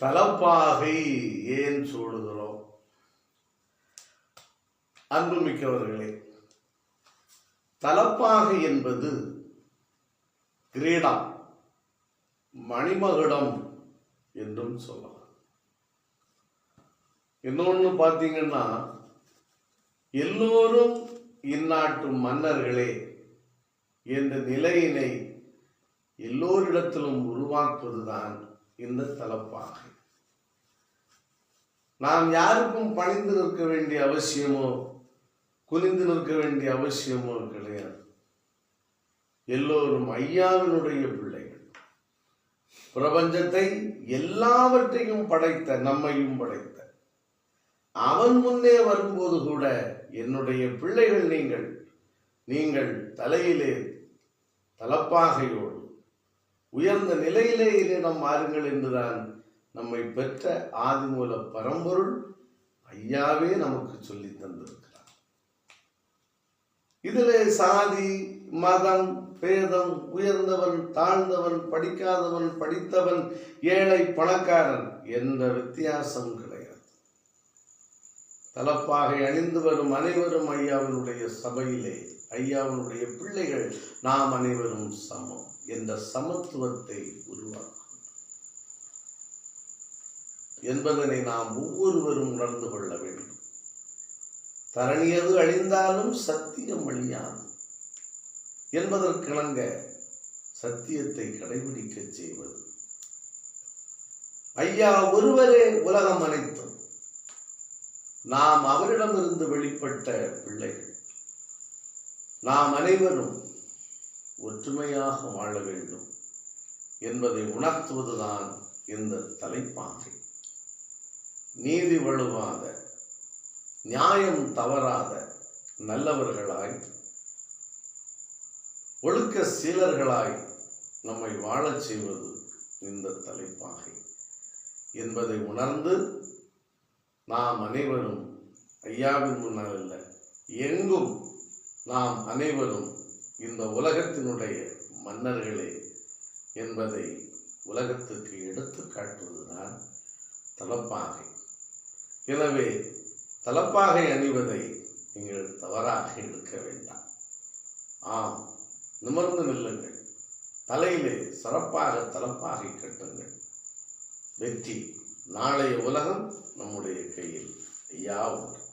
தலப்பாகை ஏன் சூடுகிறோம்? அன்புமிக்கவர்களே தலப்பாகை என்பது கிரீடம் மணிமகுடம் என்றும் சொல்லலாம். இன்னொன்று பார்த்தீங்கன்னா எல்லோரும் இந்நாட்டு மன்னர்களே என்ற நிலையினை எல்லோரிடத்திலும் உருவாக்குவதுதான் இந்த தலப்பாகை. நாம் யாருக்கும் பணிந்து நிற்க வேண்டிய அவசியமோ குனிந்து நிற்க வேண்டிய அவசியமோ கிடையாது. எல்லோரும் ஐயாவினுடைய பிள்ளைகள். பிரபஞ்சத்தை எல்லாவற்றையும் படைத்த நம்மையும் படைத்த. அவன் முன்னே வரும்போது கூட என்னுடைய பிள்ளைகள் நீங்கள் நீங்கள் தலையிலே தலப்பாகையோடு உயர்ந்த நிலையிலே என்னிடம் மாறுங்கள் என்றுதான் நம்மை பெற்ற ஆதிமூல பரம்பொருள் ஐயாவே நமக்கு சொல்லி தந்திருக்கிறார். இதிலே சாதி மதம் பேதம் உயர்ந்தவன் தாழ்ந்தவன் படிக்காதவன் படித்தவன் ஏழை பணக்காரன் என்ற வித்தியாசம் கிடையாது. தலப்பாகை அணிந்து வரும் அனைவரும் ஐயாவினுடைய சபையிலே ஐயாவினுடைய பிள்ளைகள் நாம் அனைவரும் சமம். என்ற சமத்துவத்தை உருவாக்கும் என்பதனை நாம் ஒவ்வொருவரும் உணர்ந்து கொள்ள வேண்டும். தரணியது அழிந்தாலும் சத்தியம் அழியாது. என்பதற்கிணங்க சத்தியத்தை கடைபிடிக்க செய்வது. ஐயா ஒருவரே உலகம் அனைத்தும். நாம் அவரிடமிருந்து வெளிப்பட்ட பிள்ளைகள். நாம் அனைவரும் ஒற்றுமையாக வாழ வேண்டும் என்பதை உணர்த்துவதுதான் இந்த தலைப்பாகை. நீதி வழுவாத நியாயம் தவறாத நல்லவர்களாய் ஒழுக்க சீலர்களாய் நம்மை வாழச் செய்வது இந்த தலைப்பாகை என்பதை உணர்ந்து நாம் அனைவரும் ஐயாவின் முன்னால் அல்ல எங்கும் நாம் அனைவரும் இந்த உலகத்தினுடைய மன்னர்களே என்பதை உலகத்துக்கு எடுத்து காட்டுவதுதான் தலப்பாகை. எனவே தலப்பாகை அணிவதை நீங்கள் தவறாக எடுக்க வேண்டாம். ஆம் நிமிர்ந்து நில்லுங்கள். தலையிலே சிறப்பாக தலப்பாகை கட்டுங்கள். வெற்றி நாளைய உலகம் நம்முடைய கையில் ஐயா உண்டு.